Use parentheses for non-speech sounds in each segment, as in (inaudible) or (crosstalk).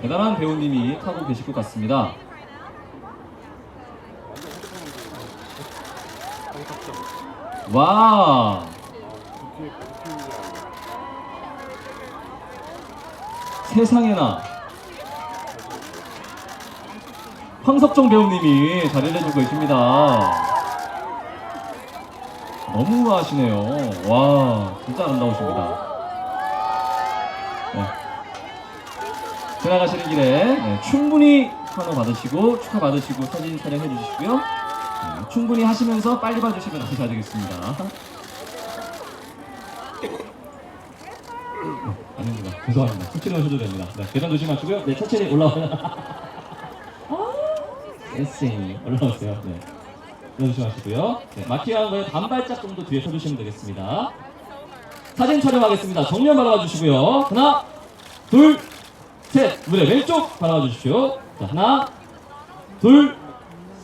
대단한 배우님이 타고 계실 것 같습니다. 와. 세상에나 황석정 배우님이 자리를 해주고 계십니다. 너무 하시네요. 와, 진짜 아름다우십니다. 네. 지나가시는 길에 네, 충분히 환호 받으시고 축하 받으시고 사진 촬영해 주시고요. 네, 충분히 하시면서 빨리 봐주시면 감사드리겠습니다. 네, 아닙니다. 죄송합니다. 툭 찔러주셔도 됩니다. 네, 계단 조심하시고요. 네, 천천히 올라와요. (laughs) 에세이 올라오세요. 네. 조심하시고요. 네, 마키아한 거에 반발짝 정도 뒤에 서주시면 되겠습니다. 사진 촬영하겠습니다. 정면 바라봐 주시고요. 하나, 둘, 셋. 무대 왼쪽 바라봐 주십시오. 자, 하나, 둘,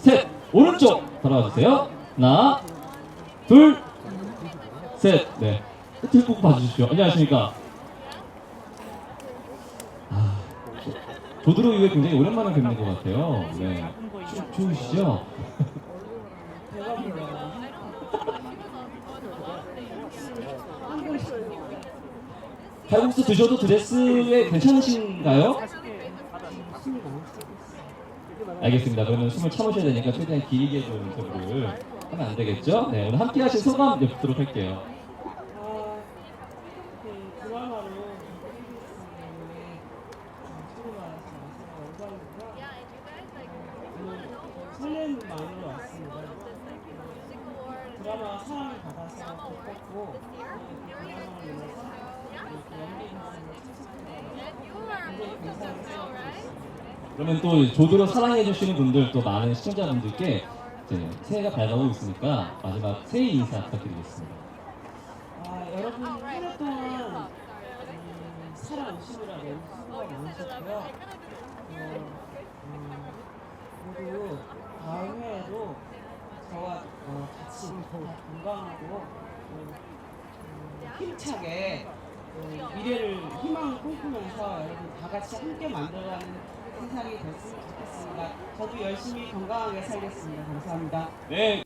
셋. 오른쪽 바라봐 주세요. 하나, 둘, 셋. 네. 끝을 꼭 봐주십시오. 안녕하십니까. 아, 조드로 이후에 굉장히 오랜만에 뵙는 것 같아요. 네. 추, 추우시죠? (laughs) (laughs) 칼국수 드셔도 드레스에 괜찮으신가요? 알겠습니다. 그러면 숨을 참으셔야 되니까 최대한 길게 좀 인터뷰를 하면 안 되겠죠? 네, 오늘 함께 하신 소감 여쭙도록 할게요. 드라마 사랑을 받아서 기뻤고 드라마를 위해서 그러면 또 조드로 사랑해 주시는 분들 또 많은 시청자분들께 이제 새해가 밝아오고 있으니까 마지막 새해 인사 부탁드리겠습니다. 아, 여러분 한해 동안 음, 살아오시느라 너무 수고가 많으셨고요. 어, 음, 모두 다음 해에도 저와 어, 같이 다 건강하고 어, 음, 힘차게 어, 미래를 희망을 꿈꾸면서 여러분 다 같이 함께 만들어가는 세상이 됐으면 좋겠습니다. 저도 열심히 건강하게 살겠습니다. 감사합니다. 네.